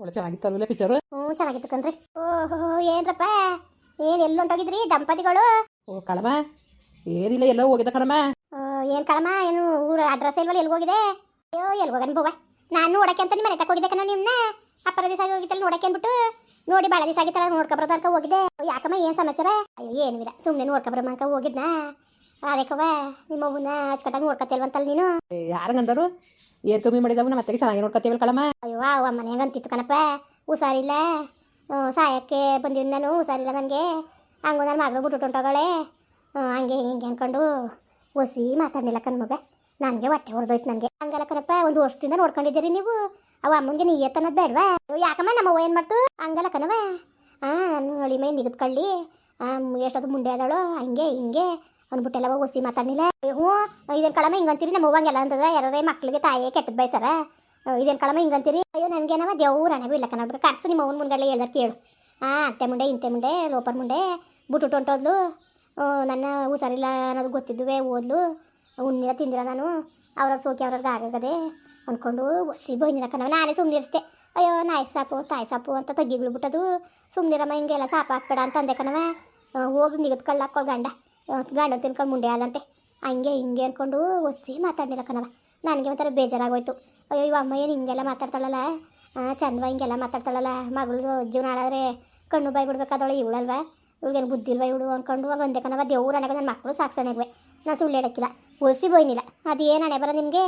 ಒಳ್ಳೆ ಚೆನ್ನಾಗಿತ್ತಲ್ವಲ್ಲ ಪಿಕ್ಚರ್ ಹ್ಞೂ ಚೆನ್ನಾಗಿತ್ತು ಕಣ್ರಿ. ಓಹೋ ಏನ್ರಪ್ಪ? ಏನ್ ಎಲ್ಲಿ ಹೊಂಟೋಗಿದ್ರಿ ದಂಪತಿಗಳು? ಓ ಕಳಮ ಏನಿಲ್ಲ ಎಲ್ಲೋ ಹೋಗಿದ್ದ ಕಣಮ್ಮ. ಆ, ಏನ್ ಕಳಮ ಏನು ಊರ ಅಡ್ರೆಸ್ ಇಲ್ವಲ್ಲ ಎಲ್ಲಿ ಹೋಗಿದೆ? ಅಯ್ಯೋ ಎಲ್ಲಿ ಹೋಗನ್ ಬವ್ವ ನಾನು ನೋಡಕ್ಕೆ ಅಂತ ನಿಮ್ಮ ಮನೆ ತಕ ಹೋಗಿದ್ದೆ ಕಣ ನಿಮ್ನ. ಅಪ್ಪರ ದಿವಸ ಹೋಗಿತ್ತಲ್ಲ ನೋಡಕ್ಕೆ ಅಂದ್ಬಿಟ್ಟು. ನೋಡಿ ಭಾಳ ದಿವಸ ಆಗಿತ್ತಲ್ಲ ನೋಡ್ಕೊಬರೋದು ಅನ್ಕ ಹೋಗಿದ್ದೆ. ಯಾಕಮ್ಮ ಏನ್ ಸಮಾಚಾರ? ಅಯ್ಯೋ ಇಲ್ಲ ಸುಮ್ಮನೆ ನೋಡ್ಕೊಬರಮ್ಮ ಅನ್ಕ ಹೋಗಿದ್ನ? ಅದಕ್ಕವ ನಿಮ್ಮ ಅವ್ವನ ಅಚ್ಚುಕಟ್ಟಾಗಿ ನೋಡ್ಕೊತಿಲ್ವಂತಲ್ಲ ನೀನು? ಯಾರಂಗಂದರು? ಏರ್ ಕಮ್ಮಿ ಮಾಡಿದವ ನಮ್ಮ ಅತ್ತೆಗೆ ಚೆನ್ನಾಗಿ ನೋಡ್ಕೊತೀವಲ್ಲ ಕಳಮ್ಮ? ಅಯ್ಯೋ ಅವ ಮನೆಯಾಗ ಅಂತಿತ್ತು ಕಣಪ್ಪ. ಹುಷಾರಿಲ್ಲ. ಸಾಯಕ್ಕೆ ಬಂದಿದ್ದು ನಾನು ಹುಷಾರಿಲ್ಲ ನನಗೆ. ಹಂಗು ನನ್ನ ಮಗಳು ಬಿಟ್ಟು ಹೊಂಟೋಗಳೆ ಹಂಗೆ ಹಿಂಗೆ ಅನ್ಕೊಂಡು ಒಸಿ ಮಾತಾಡಲಿಲ್ಲ ಕಣ್ಮಗ ನನಗೆ ಹೊಟ್ಟೆ ಹೊಡೆದೋಯ್ತು ನನಗೆ. ಹಂಗಲ್ಲ ಕಣಪ್ಪ ಒಂದು ವರ್ಷದಿಂದ ನೋಡ್ಕೊಂಡಿದ್ದೀರಿ ನೀವು. ಅವ ಅಮ್ಮನಿಗೆ ನೀ ಎತ್ತನ್ನೋದು ಬೇಡವಾ? ಯಾಕಮ್ಮ ನಮ್ಮವ್ವ ಏನು ಮಾಡ್ತು? ಹಂಗಲ್ಲ ಕಣವ ಹಾಂ ನನ್ನ ಹಳಿ ಮೈ ನಿಗದ್ಕೊಳ್ಳಿ ಎಷ್ಟೊತ್ತು ಮುಂಡೆ ಅದಾಳು ಹಂಗೆ ಹಿಂಗೆ. ಅಂದ್ಬಿಟ್ಟೆಲ್ಲ ಒಸಿ ಮಾತಾಡಿಲ್ಲ ಹ್ಞೂ, ಇದೇನು ಕಳಮ ಹಿಂಗಂತೀರಿ ನಮ್ಮ ಹೋಗಂಗೆಲ್ಲ ಅಂತದ ಯಾರೇ ಮಕ್ಳಿಗೆ ತಾಯಿಯೇ ಕೆಟ್ಟದ್ದು ಬೈಸರ. ಇದೇನು ಕಳಮ ಹಿಂಗಂತೀರಿ ಅಯ್ಯೋ, ನನಗೇನವ, ದೇವ್ರ ಹಣೆ ಇಲ್ಲ ಕಣ. ಕರ್ಸು ನಿಮ್ಮ ಅವ್ನ ಮುಂದೆಲ್ಲ ಹೇಳ್ದ ಕೇಳು. ಹಾಂ ಅತ್ತೆ ಮುಂಡೆ ಇಂತೆ ಮುಂಡೆ ಲೋಪರ್ ಮುಂಡೆ ಬಿಟ್ಟು ಓ, ನನ್ನ ಹುಷಾರಿಲ್ಲ ಅನ್ನೋದು ಗೊತ್ತಿದ್ದುವೆ, ಓದ್ಲು. ಉಣ್ಣಿರ, ತಿಂದಿರ ನಾನು. ಅವ್ರವ್ರ ಸೋಕಿ ಅವ್ರವ್ರಿಗೆ ಆಗದೆ ಅಂದ್ಕೊಂಡು ಒಸಿ ಬಂದಿರ ಕಣವ ನಾನೇ ಸುಮ್ಮನಿರಿಸ್ದೆ ಅಯ್ಯೋ, ನಾಯಿ ಸಾಪು, ತಾಯಿ ಸಾಪು ಅಂತ ತಗ್ಗಿಗಳು ಬಿಟ್ಟದು. ಸುಮ್ಮನಿರಮ್ಮ ಹಿಂಗೆಲ್ಲ ಸಾಪ ಹಾಕ್ಬೇಡ ಅಂತ ಅಂದೆ ಕಣವ. ಹೋಗಿ ನಿಗದ್ಕೊಳ್ಳಾಕೊಳ್ಳ ಗಂಡ. ಗಂಡ ತಿನ್ಕೊಂಡು ಮುಂಡೆ ಅಲ್ಲಂತೆ ಹಂಗೆ ಹಿಂಗೆ ಅಂದ್ಕೊಂಡು ಒಸಿ ಮಾತಾಡಲಿಲ್ಲ ಕಣವ ನನಗೆ ಒಂಥರ ಬೇಜಾರಾಗೋಯ್ತು. ಅಯ್ಯೋ ಅಮ್ಮ ಏನು ಹಿಂಗೆಲ್ಲ ಮಾತಾಡ್ತಾಳಲ್ಲ? ಚಂದವ ಹಿಂಗೆಲ್ಲ ಮಾತಾಡ್ತಾಳಲ್ಲ? ಮಗಳು ಜೀವನ ಹಾಳಾದ್ರೆ ಕಣ್ಣು ಬಾಯಿ ಬಿಡ್ಬೇಕಾದವಳು ಇವಳಲ್ವಾ? ಇವಳಿಗೇನು ಬುದ್ಧಿ ಇಲ್ವಾ ಇವಳು ಅಂದ್ಕೊಂಡು ಒಂದೇ ಕಣವ ದೇವ್ರ ಹಣೆಗೆ ನನ್ನ ಮಕ್ಕಳು ಸಾಕ್ಸಣೆಗ್ವೆ. ನಾನು ಸುಳ್ಳು ಹೇಳಕ್ಕಿಲ್ಲ. ಒಸಿ ಬೋಯ್ನಿಲ್ಲ ಅದು ಏನು ಹಣೆ ಬರ ನಿಮಗೆ?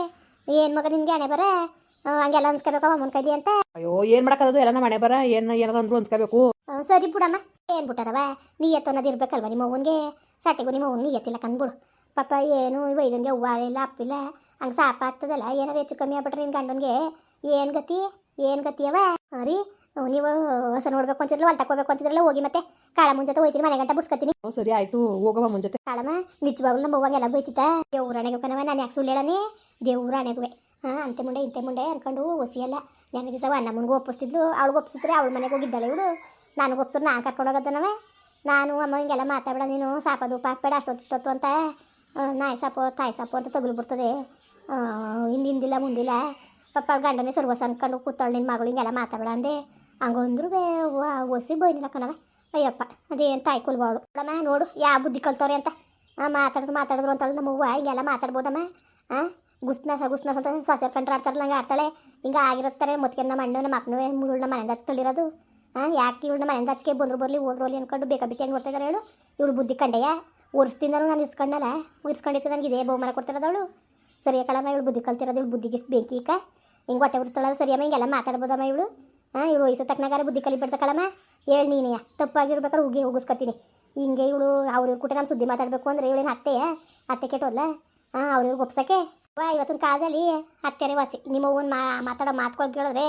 ಏನು ಮಗ ನಿಮಗೆ ಹಣೆ ಬರ? ಹಂಗೆಲ್ಲ ಅನ್ಸ್ಕೋಬೇಕು. ಅಮ್ಮನ ಕೈಲಿ ಅಂತ. ಅಯ್ಯೋ ಏನು ಮಾಡೋಕ್ಕದು ಎಲ್ಲ ಮನೆ ಬರ. ಏನು ಏನಾದ್ರು ಅಂದ್ರು ಅನ್ಸ್ಕೋಬೇಕು. ಸರಿ ಬಿಡಮ್ಮ. ಏನ್ ಬಿಟ್ಟಾರವ? ನೀ ಅನ್ನೋದು ಇರ್ಬೇಕಲ್ವ ನಿಮ್ಮ ಅವ್ವನಿಗೆ? ಸಟಿಗೂ ನಿಮ್ಮ ನೀ ನೀಯತ್ತಿಲ್ಲ ಕಂದ್ಬಿಡು. ಪಾಪ ಏನು ವೈದನ್ಗೆ ಹೂವ ಇಲ್ಲ ಅಪ್ಪಿಲ್ಲ ಹಂಗೆ ಸಾಪ ಆಗ್ತದಲ್ಲ ಏನಾದ್ರು ಹೆಚ್ಚು ಕಮ್ಮಿ ಆಗ್ಬಿಟ್ರೆ ನಿನ್ನ ಗಂಡನಿಗೆ? ಏನು ಗತಿ? ಏನು ಗತಿಯವ ರೀ. ನೀವು ಹೊಸ ನೋಡ್ಬೇಕು ಅಂತಿದ್ರಲ್ಲ ಹೊಲ್ ತಗೋಬೇಕು ಅಂತಿದ್ರಲ್ಲ ಹೋಗಿ ಮತ್ತೆ ಕಾಳ ಮುಂಜಾನೆ ಹೋಯ್ತೀನಿ ಮನೆ ಗಂಟ ಬುಡ್ಸ್ಕೊತೀನಿ. ಹ್ಞೂ ಸರಿ ಆಯ್ತು. ಹೋಗವ ಮುಂಜಾನೆ. ಕಾಳಮ್ಮ ನಿಜವಾಗ್ಲೂ ನಮ್ಮ ಅವ್ವಂಗೆಲ್ಲ ಬೈತಿತ್ತ? ದೇವ್ರಾಣೆಗೂ ಕಣವ ನಾನು ಯಾಕೆ ಸುಳ್ಳು ಹೇಳನಿ? ದೇವ್ರಾಣೆಗುವೆ ಹಾಂ ಅಂತೆ ಮುಂಡೆ ಇಂತೆ ಮುಂಡೆ ಅನ್ಕೊಂಡು ಒಸಿಯಲ್ಲ ನೆನೆ ದಿವಸ ಅಣ್ಣ ಮುನ್ಗೆ ಒಪ್ಪಿಸ್ತಿದ್ಲು. ಅವಳಿಗೆ ಒಪ್ಪಿಸಿದ್ರೆ ಅವಳ ಮನೆಗೆ ಹೋಗಿದ್ದಾಳೆ ಇವಳು. ನನಗೆ ಒಪ್ಪಿಸ್ರು ನಾನು ಕರ್ಕೊಂಡು ಹೋಗೋದನವ ನಾನು, ಅಮ್ಮ, ಹಿಂಗೆಲ್ಲ ಮಾತಾಡಬೇಡ ನೀನು. ಸಾಪದು ಹಾಕ್ಬೇಡ ಅಷ್ಟೊತ್ತು ಇಷ್ಟೊತ್ತು ಅಂತ ನಾಯಿ ಸಾಪು, ತಾಯಿ ಸಾಪು ಅಂತ ತಗುಲು ಬಿಡ್ತದೆ. ಹಿಂದಿಂದಿಲ್ಲ, ಮುಂದಿಲ್ಲ. ಪಪ್ಪ ಗಂಡನೇ ಸರ್ವಸ ಅನ್ಕೊಂಡು ಕೂತಾಳು ನಿನ್ನ ಮಗಳು ಹಿಂಗೆಲ್ಲ ಮಾತಾಡಬೇಡ ಅಂದೆ. ಹಂಗಂದ್ರು ಒಸಿ ಬೈದಿಲ್ಲ ಕಣವ. ಅಯ್ಯಪ್ಪ, ಅದೇನು ತಾಯಿ ಕುಲ್ಬಾಳು ಅಮ್ಮ ನೋಡು, ಯಾವ ಬುದ್ಧಿ ಕಲ್ತವ್ರೆ ಅಂತ. ಮಾತಾಡೋದು ಮಾತಾಡಿದ್ರು ಮಾತಾಡಿದ್ರು ಅಂತೇಳಿ ನಮ್ಮ ಹೂವು ಹಿಂಗೆಲ್ಲ ಮಾತಾಡ್ಬೋದಮ್ಮ. ಹಾಂ ಗುಸ್ನಾಸ ಗುಸ್ನಾಸ ಅಂತ ಸ್ವಾಸ ಕಂಡ್ರೆ ಆಡ್ತಾರಲ್ಲ ನಂಗೆ ಆಡ್ತಾಳೆ. ಹಿಂಗೆ ಆಗಿರುತ್ತಾರೆ ಮುತ್ಕೆ ನಮ್ಮ ಅಣ್ಣ ನಮ್ಮ ಅಪ್ಪನೂ ಇವಳನ್ನ ಮನೆಯಿಂದ ಹಚ್ಕೊಂಡಿರೋದು ಹಾಂ ಯಾಕೆ ಇವಳನ್ನ ಮನೆಯಿಂದ ಹಚ್ಕೆ ಬಂದ್ರು ಬರಲಿ, ಹೋದ್ರು ಅಲ್ಲಿ ಅನ್ಕೊಂಡು ಬೇಕಾ ಬಿಟ್ಟು ಹೆಂಗೆ ನೋಡ್ತಾ ಇದ್ದಾರೆ ಹೇಳು. ಇವಳು ಬುದ್ಧಿ ಕಂಡೆಯ. ವರ್ಷದಿಂದನೂ ನಾನು ಇಸ್ಕೊಂಡಲ್ಲ ಇಸ್ಕೊಂಡಿತ್ತು ನನಗೆ ಇದೇ ಬಹುಮಾನ ಕೊಡ್ತಿರೋದವಳು ಸರಿಯ ಕಳಮ್ಮ ಇವಳು ಬುದ್ಧಿ ಕಲ್ತಿರೋದು ಇವಳು ಬುದ್ಧಿಗೆ ಎಷ್ಟು ಬೇಕಿ ಈಗ ಹಿಂಗೆ ಹೊಟ್ಟೆ ಉರಿಸ್ತಾಳಲ್ಲ ಸರಿಯಮ್ಮ ಹಿಂಗೆಲ್ಲ ಮಾತಾಡ್ಬೋದಮ್ಮ ಇವಳು. ಹಾಂ ಇವಳು ವಯಸ್ಸು ತಕ್ಕನಾಗಾರ ಬುದ್ಧಿ ಕಲಿಬಿಡ್ತಾ ಕಳಮ್ಮ. ಹೇಳಿ ನೀನೆಯ, ತಪ್ಪಾಗಿರ್ಬೇಕಾದ್ರೆ ಉಗಿ ಹೋಗಿಸ್ಕೊತೀನಿ. ಹಿಂಗೆ ಇವಳು, ಅವ್ರ ಕೂಟ ನಮ್ಮ ಸುದ್ದಿ ಮಾತಾಡಬೇಕು ಅಂದರೆ ಇವಳೇನು ಅತ್ತೆಯ? ಅತ್ತೆ ಕೆಟ್ಟೋದ್ಲ? ಹಾಂ ಅವ್ರಿಗೆ ಒಪ್ಸಕ್ಕೆ? ವಾ, ಇವತ್ತಿನ ಕಾಲದಲ್ಲಿ ಹತ್ತಿರ ವಾಸಿ. ನಿಮ್ಮ ಅವ್ವನ ಮಾ, ಮಾತಾಡೋ ಮಾತುಗಳು ಕೇಳಿದ್ರೆ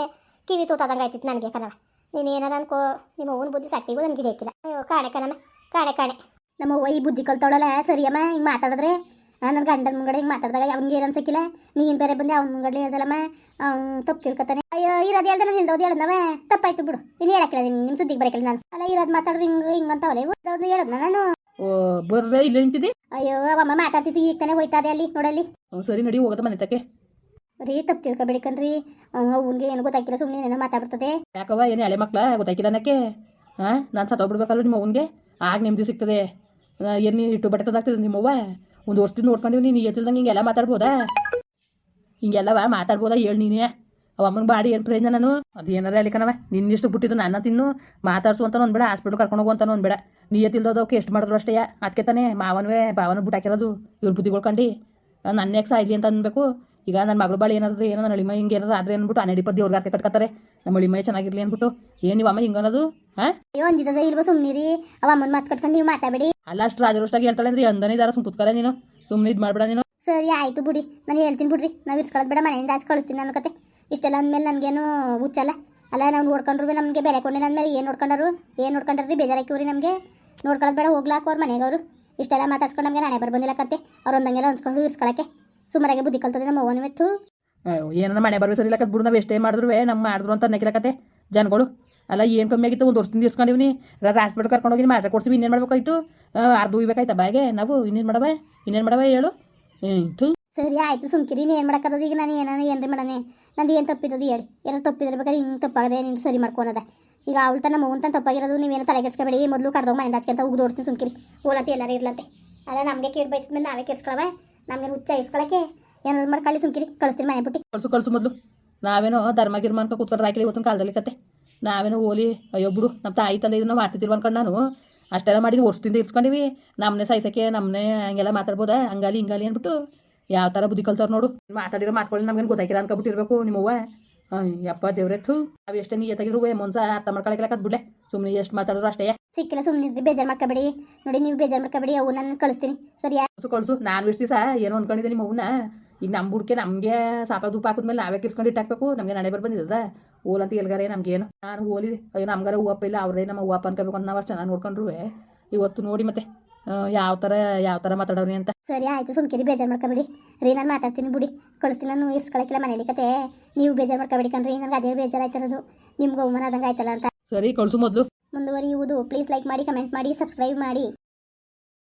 ಕಿವಿ ತೂತಾದಂಗೆ ಆಯ್ತಿತ್ತು ನನಗೆ ಕಣವ ನೀನು ಏನಾರ ಅನ್ಕೋ, ನಿಮ್ಮ ಅವ್ವನ ಬುದ್ಧಿ ಸಟ್ಟಿಗೂ ನನಗೆ ಹಿಡಿಯಕ್ಕಿಲ್ಲ ಅಯ್ಯೋ, ಕಾಣೆ ಕಣಮ್ಮ ಕಾಣೆ ಕಾಣೆ. ನಮ್ಮ ಅವ್ವ ಈ ಬುದ್ಧಿ ಕಲ್ತವಳಲ್ಲ, ಸರಿಯಮ್ಮ, ಹಿಂಗೆ ಮಾತಾಡಿದ್ರೆ? ನನ್ನ ಗಂಡನ ಮುಂಗಡೆ ಹಿಂಗೆ ಮಾತಾಡಿದಾಗ ಅವ್ನಿಗೆ ಏನು ಅನ್ಸಕ್ಕಿಲ್ಲ? ನೀನು ಬೇರೆ ಬಂದೆ ಅವ್ನ ಮುಂಗಡೆ ಹೇಳ್ದಲ್ಲಮ್ಮ? ಅವ್ನು ತಪ್ಪು ತಿಳ್ಕೊತಾನೆ. ಅಯ್ಯೋ, ಇರೋದು ಹೇಳ್ದೆ ನಾನು ಇಲ್ದೋದು ಹೇಳ್ದವ ತಪ್ಪಾಯ್ತು ಬಿಡು. ನೀನು ಹೇಳಕ್ಕಿಲ್ಲ ನಿಮ್ಮ ಸುದ್ದಿಗೆ ಬರಕಿಲ್ಲ ನಾನು. ಅಲ್ಲ, ಇರೋದು ಮಾತಾಡಿದ್ರೆ ಹಿಂಗೆ ಹಿಂಗಂತವಲ್ಲ ಇವು ಇರೋದು ಹೇಳದ್ನ ನಾನು? ಬರ್ರೆ ಇಲ್ಲ ನಿಂತಿದ್ದಿ? ಅಯ್ಯೋ ಅಮ್ಮ ಮಾತಾಡ್ತಿದ್ದು ಈಗ ತಾನೇ ಹೋಯ್ತಾದೆ ಅಲ್ಲಿ ನೋಡಲ್ಲಿ. ಹ್ಞೂ ಸರಿ ನಡಿ ಹೋಗೋದ ಮನೆ ತಕ್ಕೆ. ರೀ ತಪ್ಪು ತಿಳ್ಕೊಬೇಡಿ ಕಣ್ರಿ. ಅವ್ನಿಗೆ ಏನು ಗೊತ್ತಾಗಿಲ್ಲ ಸುಮ್ಮನೆ ಏನೋ ಮಾತಾಡ್ಬಿಡ್ತದೆ. ಯಾಕವ್ವ ಏನು ಹಳೆ ಮಕ್ಳ ಗೊತ್ತಾಗಿಲ್ಲ ಅನ್ನಕ್ಕೆ? ಹಾಂ ನಾನು ಸತ್ತೋಗ್ಬಿಡ್ಬೇಕಲ್ವ ನಿಮ್ಮ ಅವ್ನಿಗೆ? ಆಗ ನೆಮ್ಮದಿ ಸಿಗ್ತದೆ. ಏನು ನೀನು ಇಟ್ಟು ಬಟ್ಟದಾಗ್ತದೆ ನಿಮ್ಮವ್ವ ಒಂದು ವರ್ಷದಿಂದ ನೋಡ್ಕೊಂಡಿವಿ ನೀನು ಎತ್ತಿಲ್ದಂಗೆ ಹಿಂಗೆಲ್ಲ ಮಾತಾಡ್ಬೋದಾ? ಹಿಂಗೆಲ್ಲವ ಮಾತಾಡ್ಬೋದಾ ಹೇಳಿ ನೀನೇ. ಅವ ಅಮ್ಮನ ಬಾಡಿ ಏನು ಪ್ರಯೋಜನ ನಾನು? ಅದು ಏನಾರ ಅಲ್ಲಿ ಕಣವ ನಿನ್ನಿಷ್ಟು ಬಿಟ್ಟಿದ್ದು ನನ್ನ ತಿನ್ನು ಮಾತಾಡ್ಸು ಅಂತ ಅನ್ಬೇಡ ಹಾಸ್ಪಿಟ್ಲ್ ಕರ್ಕೊಂಡು ಹೋಗು ಅಂತ ಅನ್ಬೇಡ. ನೀ ಎತ್ತಿಲ್ದೋದಕ್ಕೆ ಎಷ್ಟು ಮಾಡಿದ್ರು ಅಷ್ಟೇ ಅದಕ್ಕೆ ತಾನೇ ಮಾವನವೇ ಭಾವನ ಬಿಟ್ಟಾಕಿರೋದು. ಇವ್ರ ಬುದ್ಧಿಗಳು ಕಂಡು. ನನ್ನ ಯಾಕೆ ಸಾಯ್ಲಿ ಅಂತ ಅನ್ಬೇಕು. ಈಗ ನನ್ನ ಮಗಳು ಬಾಳಿ ಏನಾದ್ರು ಏನೋ ನನ್ನ ಅಳಿಮ ಹಿಂಗೆ ಏನಾದ್ರು ಆದ್ರೆ ಅಂದ್ಬಿಟ್ಟು ಹನ್ನೆರಡು ಇಪ್ಪತ್ತು ದೇವ್ರಿಗೆ ಹಾಕಿ ಕಟ್ಕತ್ತಾರೆ. ನಮ್ಮ ಅಳಿಮೈ ಚೆನ್ನಾಗಿರ್ಲಿ ಅನ್ಬಿಟ್ಟು. ಏನು ನೀವು ಅಮ್ಮ ಹಿಂಗೆ ಅನ್ನೋದು ಹಾಂ? ಅಯ್ಯೋ ಅಂದಿದ್ದದ ಇಲ್ವೋ ಸುಮ್ಮನಿರಿ ಅವ ಅಮ್ಮನ ಮಾತು ಕಟ್ಕೊಂಡು ನೀವು ಮಾತಾಡಬೇಡಿ. ಅಲ್ಲ ಅಷ್ಟು ರಾಜರೋಷ್ಟಾಗಿ ಹೇಳ್ತಾಳೆ ಅಂದ್ರೆ ಅಂದನೇ ಇದಾರ ಸುಮ್ ಕುತ್ಕಲ್ಲ ನೀನು. ಸುಮ್ಮನೆ ಇದು ಮಾಡ್ಬೇಡ ನೀನು. ಸರಿ ಆಯ್ತು ಬಿಡಿ. ನಾನು ಹೇಳ್ತೀನಿ ಬಿಡ್ರಿ. ನಾವು ಇರ್ಸ್ಕೊಳ್ಳೋದು ಬೇಡ ಮನೆಯಿಂದ ಆಚೆ ಕಳಿಸ್ತೀನಿ ನನ್ನ ಕತೆ. ಇಷ್ಟೆಲ್ಲ ಅಂದಮೇಲೆ ನನಗೇನು ಹುಚ್ಚಲ್ಲ. ಅಲ್ಲ, ನಾವು ನೋಡ್ಕೊಂಡ್ರು ನಮಗೆ ಬೆಲೆ ಕೊಡಲಿಲ್ಲ ಅಂದಮೇಲೆ ಏನು ನೋಡ್ಕೊಂಡರು? ಏನು ನೋಡ್ಕೊಂಡ್ರಿ ಬೇಜಾರಾಕಿವ್ರಿ ನಮಗೆ. ನೋಡ್ಕೊಳ್ಳೋದು ಬೇಡ, ಹೋಗ್ಲಾಕ ಅವ್ರ ಮನೆಗೆ ಅವರು. ಇಷ್ಟೆಲ್ಲ ಮಾತಾಡ್ಸ್ಕೊಂಡು ನಮಗೆ ನಾನೇ ಬರ್ ಬಂದಿಲ್ಲ ಕತೆ. ಅವ್ರು ಒಂದಂಗೆಲ್ಲ ಅನ್ಸ್ಕೊಂಡು ಇರ್ಸ್ಕೊಳಕ್ಕೆ. ಸುಮಾರಾಗೆ ಬುದ್ಧಿ ಕಲ್ತದೆ ನಮ್ಮ ಅವನ ಇವತ್ತು. ಏನಾರ ಮನೆ ಬರ್ಬೇಕು ಸರಿ ಬಿಡು, ನಾವು ಎಷ್ಟೇ ಮಾಡಿದ್ರು ನಮ್ಮ ಮಾಡಿದ್ರು ಅಂತ ಅನ್ನಕ್ಕಿಲಕತ್ತೆ ಜನಗಳು. ಅಲ್ಲ, ಏನು ಕಮ್ಮಿ ಆಗಿತ್ತು? ಒಂದು ವರ್ಷದಿಂದ ಇಸ್ಕೊಂಡಿವ್ನಿ ಹಾಸ್ಪಿಟ್ಲ್ ಕರ್ಕೊಂಡು ಹೋಗಿ ಮಾತ್ರ ಕೊಡ್ಸಿವಿ ಇನ್ನೇನು ಮಾಡ್ಬೇಕಾಯ್ತು? ಅರ್ಧ ಉಯ್ಬೇಕಾಯ್ತಾ ಬಾಗೆ ನಾವು ಇನ್ನೇನು ಮಾಡವೆ? ಇನ್ನೇನು ಮಾಡವೆ ಹೇಳು? ಹ್ಞೂ ಸರಿ ಆಯ್ತು, ಸುಮ್ಕಿರಿ ಏನು ಮಾಡಕ್ಕದ ಈಗ ನಾನು ಏನಾನ ಏನ್ರಿ ಮಾಡನೆ ನಂದು ಏನು ತಪ್ಪಿದ್ದದು ಹೇಳಿ? ಏನೋ ತಪ್ಪಿದ್ರೆ ಬೇಕಾದ್ರೆ ಹಿಂಗೆ ತಪ್ಪಾಗದೆ ನೀನು ಸರಿ ಮಾಡ್ಕೊಳದ. ಈಗ ಅವಳು ತನ್ನ ಮಗು ತನ್ನ ತಪ್ಪಾಗಿರೋದು ನೀವೇನು ತಲೆ ಕೆಡ್ಸ್ಕೊಬೇಡಿ ಮೊದಲು ಕಡ್ದೋಗಿ ಮನೆ ಹಚ್ಕೊಂತ ಉಗ್ದು ಓಡಿಸ್ತೀನಿ ಸುಮ್ಕಿರಿ. ಓಲಂತ, ಎಲ್ಲರೂ ಇರ್ಲಂತೆ. ಅಲ್ಲ ನಮಗೆ ಕೇಳಿ ಬಯಸಿದ್ಮೇಲೆ ನಾವೇ ಕೆಡ್ಸ್ಕೊಳವ. ನಮಗೆ ಹುಚ್ಚ ಇಸ್ಕೊಳಕ್ಕೆ ಏನಾದ್ರು ಮಾಡ್ಕೊಳ್ಳಿ ಸುಮ್ಕಿರಿ, ಕಳಿಸ್ತೀನಿ ಮನೆ ಬಿಟ್ಟು ಕಳ್ಸು ಕಳ್ಸು ಮೊದಲು. ನಾವೇನೋ ಧರ್ಮ, ಗಿರ್ಮ ಕೂತ್ಕೊಂಡು ರಾಯ್ಕಲಿ ಇವತ್ತಿನ ಕಾಲದಲ್ಲಿ ಕತೆ. ನಾವೇನೋ ಓಲಿ, ಅಯ್ಯೋ ಬಿಡು ನಮ್ಮ ತಾಯಿ ತಂದೆ ಇದನ್ನ ಮಾಡ್ತಿದ್ದೀವಿ ಅನ್ಕೊಂಡು ನಾನು. ಅಷ್ಟೆಲ್ಲ ಮಾಡಿದ್ದು ವರ್ಷದಿಂದ ಇರ್ಸ್ಕೊಂಡಿವಿ. ನಮ್ಮನೆ ಸೈಸಕ್ಕೆ ನಮ್ಮನೆ ಹಂಗೆಲ್ಲ ಮಾತಾಡ್ಬೋದಾ? ಹಂಗಾಲಿ, ಹಿಂಗಾಲಿ ಅಂದ್ಬಿಟ್ಟು ಯಾವ ಥರ ಬುದ್ಧಿ ಕಲ್ತವ್ರು ನೋಡು. ಮಾತಾಡಿರೋ ಮಾತ್ಕೊಳ್ಳಿ ನಮ್ಗೇನು ಗೊತ್ತಾಗಿಲ್ಲ ಅನ್ಕೊಬಿಟ್ಟಿರ್ಬೇಕು ನಿಮ್ಮವ್ವ. ಯಪ್ಪ ದೇವ್ರೆತ್ತು. ಅವು ಎಷ್ಟೇ ನೀಯತ್ತಾಗಿರು ಮೊನ್ಸ ಅರ್ಥ ಮಾಡ್ಕೊಳಕ್ಕೆಲ್ಲ ಬಿಡ್ಲೆ ಸುಮ್ಮನೆ ಎಷ್ಟು ಮಾತಾಡಿದ್ರು ಅಷ್ಟೇ. ಸಿಕ್ಕಿಲ್ಲ ಸುಮ್ಮನೆ ಬೇಜಾರು ಮಾಡ್ಕೋಬೇಡಿ. ನೋಡಿ ನೀವು ಬೇಜಾರು ಮಾಡ್ಕೋಬೇಡಿ ಅವು ನಾನು ಕಳಿಸ್ತೀನಿ. ಸರಿಯಾ ಕಳಿಸು ಕಳ್ಸು. ನಾನು ಎಷ್ಟು ದಿವಸ ಏನು ಅನ್ಕೊಂಡಿದ್ದೆ ನಿಮ್ಮ ಅವ್ನ ಈಗ ನಮ್ಮ ಹುಡ್ಕೆ ನಮಗೆ ಸಾಪ ಧೂಪ ಹಾಕಿದ್ಮೇಲೆ ನಾವೇ ಕಿರ್ಸ್ಕೊಂಡು ಇಟ್ಟಾಕ್ಬೇಕು. ನಮಗೆ ನಡೆ ಬರ್ ಬಂದಿದ್ದದ. ಅಂತ ಎಲ್ಗಾರೆ ನಮ್ಗೇನು ನಾನು ಓಲಿದೆ ಅಯ್ಯೋ ನಮ್ಗಾರ ಹೂವಪ್ಪ ಇಲ್ಲ ಅವ್ರೇ ನಮ್ಮ ಹೂವಪ್ಪ ಅನ್ಕೋಬೇಕು ಅಂತ ನಾವು ಚೆನ್ನಾಗಿ ನೋಡ್ಕೊಂಡ್ರು ಇವತ್ತು ನೋಡಿ ಮತ್ತೆ. ಯಾವ ತರ ಯಾವ ತರ ಮಾತಾಡೋರಿ ಅಂತ? ಸರಿ ಆಯ್ತು ಸುಮ್ಕಿರಿ ಬೇಜಾರು ಮಾಡ್ಕೊಬಿಡಿ. ರೀ ನಾನು ಮಾತಾಡ್ತೀನಿ ಬಿಡಿ. ಕಳಿಸ್ತೀನಿ ನಾನು ಇಸ್ಕೊಳಕ್ಕಿಲ್ಲ ಮನೇಲಿ ಕತೆ. ನೀವು ಬೇಜಾರು ಮಾಡ್ಕೊಬಿಡಿ ಕಣ್ರಿ ನನಗೆ ಅದೇ ಬೇಜಾರು ಆಯ್ತಿರೋದು. ನಿಮ್ಗೆ ಅವಮಾನ ಆದಂಗೆ ಆಯ್ತಲ್ಲ ಅಂತ. ಸರಿ ಕಳಿಸು ಮೊದಲು. ಮುಂದುವರಿಯುವುದು. ಪ್ಲೀಸ್ ಲೈಕ್ ಮಾಡಿ ಕಮೆಂಟ್ ಮಾಡಿ ಸಬ್ಸ್ಕ್ರೈಬ್ ಮಾಡಿ.